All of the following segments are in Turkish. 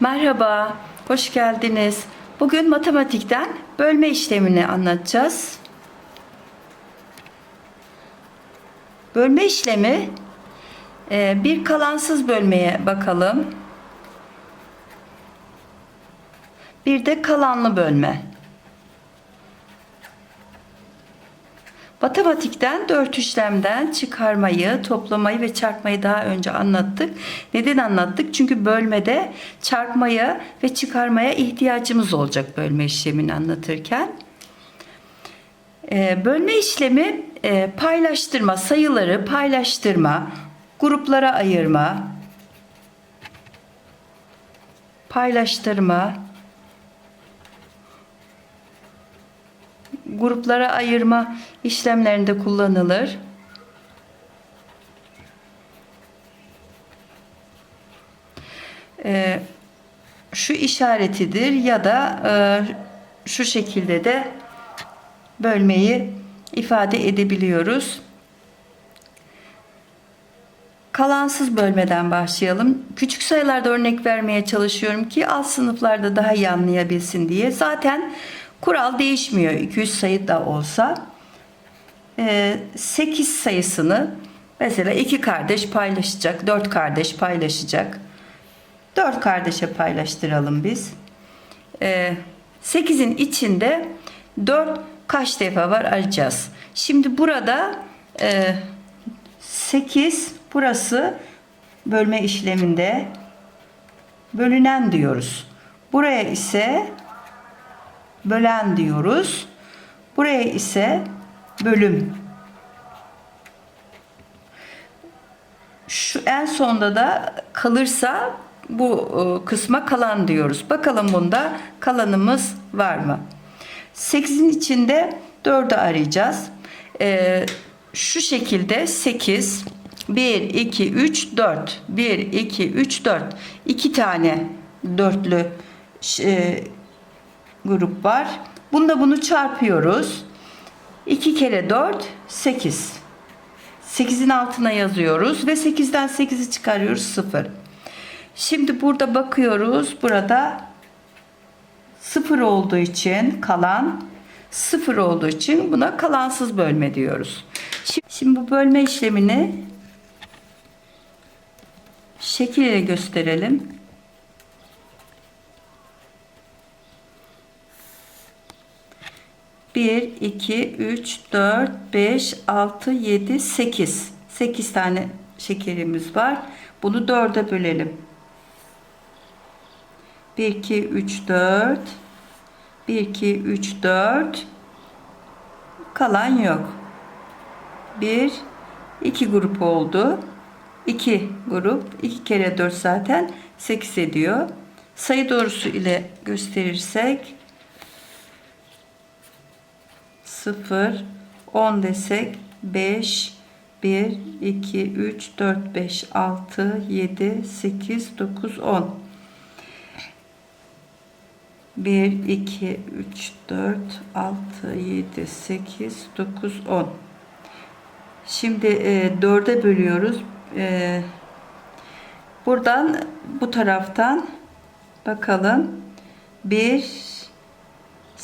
Merhaba, hoş geldiniz. Bugün matematikten bölme işlemini anlatacağız. Bölme işlemi e, bir kalansız bölmeye bakalım. Bir de kalanlı bölme. Matematikten dört işlemden çıkarmayı, toplamayı ve çarpmayı daha önce anlattık. Neden anlattık? Çünkü bölmede çarpmaya ve çıkarmaya ihtiyacımız olacak bölme işlemini anlatırken. Ee, bölme işlemi e, paylaştırma, sayıları paylaştırma, gruplara ayırma, paylaştırma, gruplara ayırma işlemlerinde kullanılır. Ee, şu işaretidir ya da e, şu şekilde de bölmeyi ifade edebiliyoruz. Kalansız bölmeden başlayalım. Küçük sayılarda örnek vermeye çalışıyorum ki alt sınıflarda daha iyi anlayabilsin diye. Zaten kural değişmiyor 200 sayı da olsa. 8 sayısını mesela iki kardeş paylaşacak, 4 kardeş paylaşacak. 4 kardeşe paylaştıralım biz. 8'in içinde 4 kaç defa var arayacağız. Şimdi burada 8 burası bölme işleminde bölünen diyoruz. Buraya ise bölen diyoruz. Buraya ise bölüm. Şu en sonda da kalırsa bu e, kısma kalan diyoruz. Bakalım bunda kalanımız var mı? 8'in içinde 4'ü arayacağız. Ee, şu şekilde 8 1 2 3 4 1 2 3 4 2 tane dörtlü e, grup var. Bunda bunu çarpıyoruz. 2 kere 4 8. 8'in altına yazıyoruz ve 8'den 8'i çıkarıyoruz 0. Şimdi burada bakıyoruz. Burada 0 olduğu için kalan 0 olduğu için buna kalansız bölme diyoruz. Şimdi bu bölme işlemini şekil ile gösterelim. Bir, iki, üç, dört, beş, altı, yedi, sekiz. Sekiz tane şekerimiz var. Bunu dörde bölelim. Bir, iki, üç, dört. Bir, iki, üç, dört. Kalan yok. Bir, iki grup oldu. 2 grup. 2 kere 4 zaten 8 ediyor. Sayı doğrusu ile gösterirsek 0 10 desek 5 1 2 3 4 5 6 7 8 9 10 1 2 3 4 6 7 8 9 10 Şimdi e, 4'e bölüyoruz. E, buradan bu taraftan bakalım. 1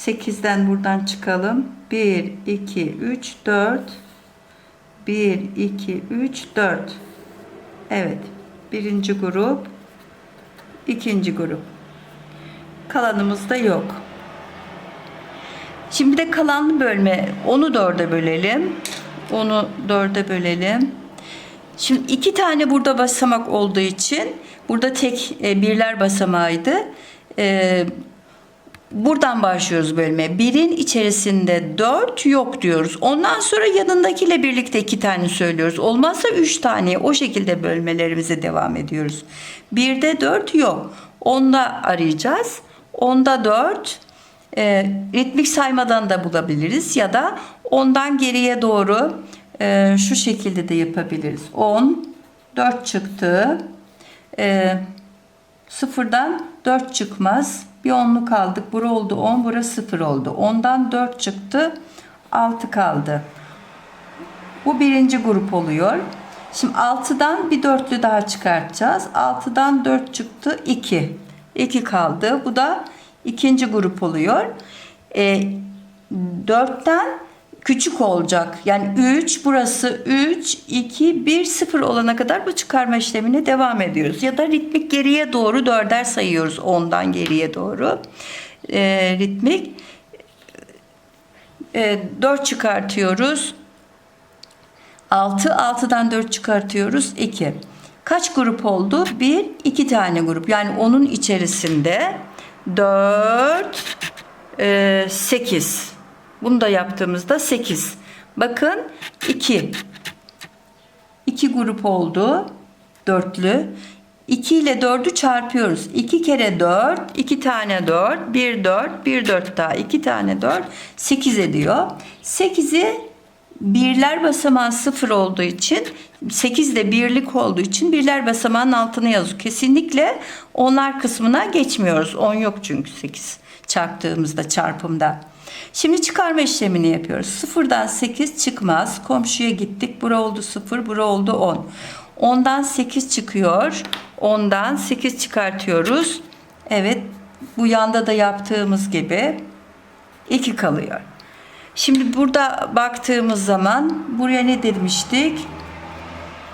8'den buradan çıkalım. 1 2 3 4 1 2 3 4 Evet. Birinci grup ikinci grup. Kalanımız da yok. Şimdi de kalan bölme. Onu dörde bölelim. Onu dörde bölelim. Şimdi iki tane burada basamak olduğu için burada tek e, birler basamağıydı. Buradan başlıyoruz bölmeye. Birin içerisinde dört yok diyoruz. Ondan sonra yanındakiyle birlikte iki tane söylüyoruz. Olmazsa üç tane o şekilde bölmelerimize devam ediyoruz. Birde dört yok. Onda arayacağız. Onda dört e, ritmik saymadan da bulabiliriz ya da ondan geriye doğru e, şu şekilde de yapabiliriz. 10 4 çıktı. E, sıfırdan 4 çıkmaz. Bir onluk aldık. Bura oldu 10, bura 0 oldu. Ondan 4 çıktı. 6 kaldı. Bu birinci grup oluyor. Şimdi 6'dan bir dörtlü daha çıkartacağız. 6'dan 4 çıktı 2. 2 kaldı. Bu da ikinci grup oluyor. E, 4'ten küçük olacak. Yani 3 burası 3 2 1 0 olana kadar bu çıkarma işlemine devam ediyoruz. Ya da ritmik geriye doğru dörder sayıyoruz 10'dan geriye doğru. E, ritmik e, 4 çıkartıyoruz. 6 6'dan 4 çıkartıyoruz 2. Kaç grup oldu? 1 2 tane grup. Yani onun içerisinde 4 e, 8. Bunu da yaptığımızda 8. Bakın 2. 2 grup oldu. Dörtlü. 2 ile 4'ü çarpıyoruz. 2 kere 4, 2 tane 4, 1 4, 1 4 daha 2 tane 4, 8 ediyor. 8'i birler basamağı 0 olduğu için 8 de birlik olduğu için birler basamağın altına yazıyor. Kesinlikle onlar kısmına geçmiyoruz. 10 yok çünkü 8 çarptığımızda çarpımda. Şimdi çıkarma işlemini yapıyoruz. Sıfırdan 8 çıkmaz. Komşuya gittik. Bura oldu 0, bura oldu 10. 10'dan 8 çıkıyor. 10'dan 8 çıkartıyoruz. Evet bu yanda da yaptığımız gibi 2 kalıyor. Şimdi burada baktığımız zaman buraya ne demiştik?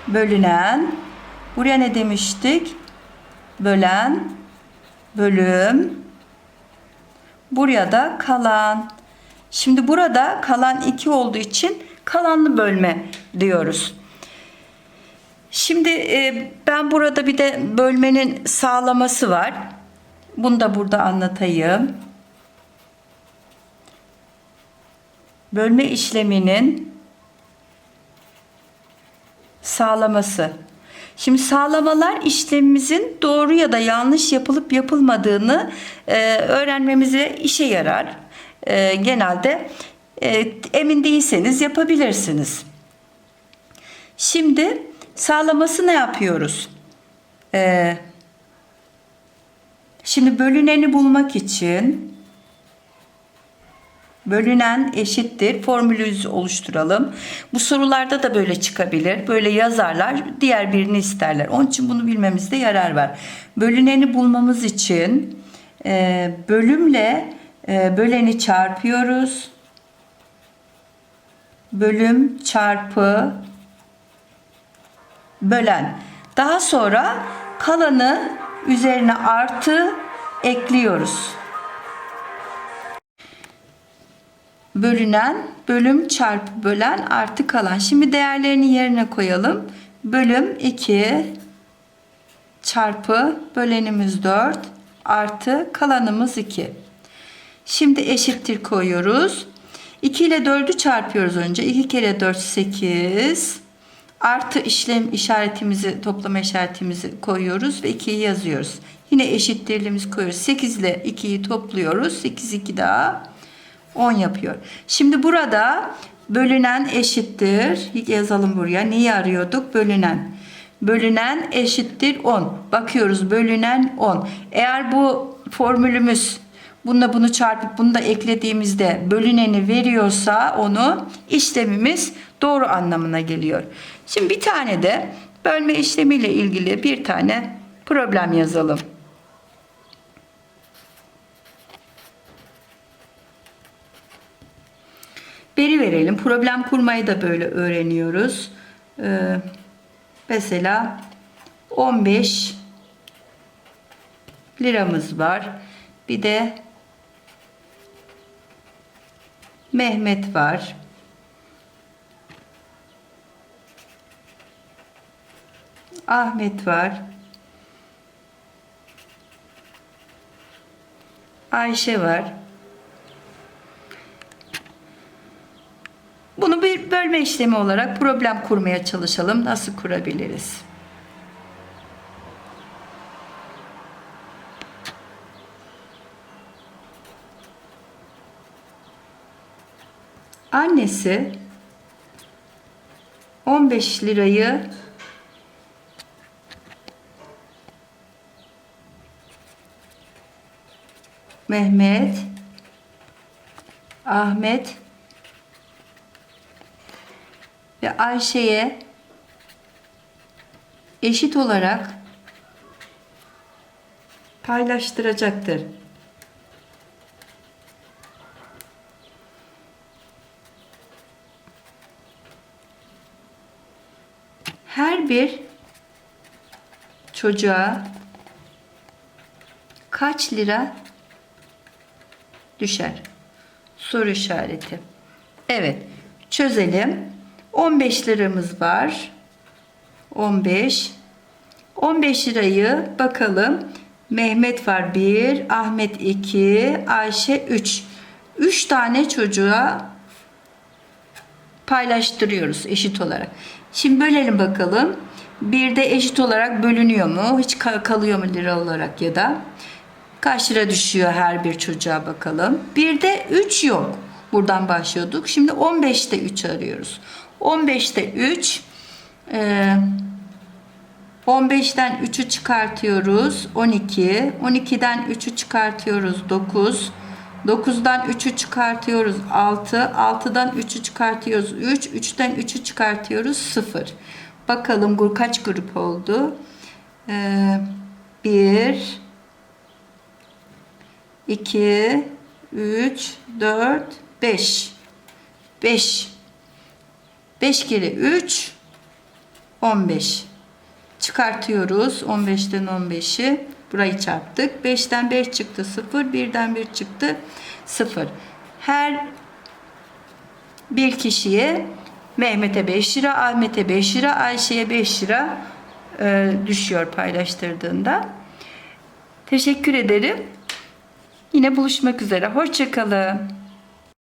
Bölünen. Buraya ne demiştik? Bölen. Bölüm. Buraya da kalan. Şimdi burada kalan 2 olduğu için kalanlı bölme diyoruz. Şimdi e, ben burada bir de bölmenin sağlaması var. Bunu da burada anlatayım. Bölme işleminin sağlaması. Şimdi sağlamalar işlemimizin doğru ya da yanlış yapılıp yapılmadığını e, öğrenmemize işe yarar. E, genelde e, emin değilseniz yapabilirsiniz. Şimdi sağlaması ne yapıyoruz? E, şimdi bölüneni bulmak için bölünen eşittir formülümüzü oluşturalım. Bu sorularda da böyle çıkabilir. Böyle yazarlar diğer birini isterler. Onun için bunu bilmemizde yarar var. Bölüneni bulmamız için e, bölümle e, böleni çarpıyoruz. Bölüm çarpı bölen. Daha sonra kalanı üzerine artı ekliyoruz. Bölünen bölüm çarpı bölen artı kalan. Şimdi değerlerini yerine koyalım. Bölüm 2 çarpı bölenimiz 4 artı kalanımız 2. Şimdi eşittir koyuyoruz. 2 ile 4'ü çarpıyoruz önce. 2 kere 4 8 artı işlem işaretimizi toplama işaretimizi koyuyoruz ve 2'yi yazıyoruz. Yine eşittirliğimizi koyuyoruz. 8 ile 2'yi topluyoruz. 8 2 daha 10 yapıyor. Şimdi burada bölünen eşittir. Yazalım buraya. Neyi arıyorduk? Bölünen. Bölünen eşittir 10. Bakıyoruz bölünen 10. Eğer bu formülümüz bununla bunu çarpıp bunu da eklediğimizde bölüneni veriyorsa onu işlemimiz doğru anlamına geliyor. Şimdi bir tane de bölme işlemiyle ilgili bir tane problem yazalım. Veri verelim. Problem kurmayı da böyle öğreniyoruz. Ee, mesela 15 liramız var. Bir de Mehmet var. Ahmet var. Ayşe var. Bunu bir bölme işlemi olarak problem kurmaya çalışalım. Nasıl kurabiliriz? Annesi 15 lirayı Mehmet Ahmet ve Ayşe'ye eşit olarak paylaştıracaktır. Her bir çocuğa kaç lira düşer? Soru işareti. Evet, çözelim. 15 liramız var. 15. 15 lirayı bakalım. Mehmet var 1, Ahmet 2, Ayşe 3. 3 tane çocuğa paylaştırıyoruz eşit olarak. Şimdi bölelim bakalım. Bir de eşit olarak bölünüyor mu? Hiç ka- kalıyor mu lira olarak ya da? Kaç lira düşüyor her bir çocuğa bakalım. Bir de 3 yok. Buradan başlıyorduk. Şimdi 15'te 3 arıyoruz. 15'te 3 e, 15'ten 3'ü çıkartıyoruz. 12. 12'den 3'ü çıkartıyoruz. 9. 9'dan 3'ü çıkartıyoruz. 6. 6'dan 3'ü çıkartıyoruz. 3. 3'ten 3'ü çıkartıyoruz. 0. Bakalım kaç grup oldu? Ee, 1 2 3 4 5 5 5 kere 3 15 çıkartıyoruz. 15'ten 15'i burayı çarptık. 5'ten 5 çıktı 0 1'den 1 çıktı 0 her bir kişiye Mehmet'e 5 lira Ahmet'e 5 lira Ayşe'ye 5 lira e, düşüyor paylaştırdığında. Teşekkür ederim. Yine buluşmak üzere. Hoşçakalın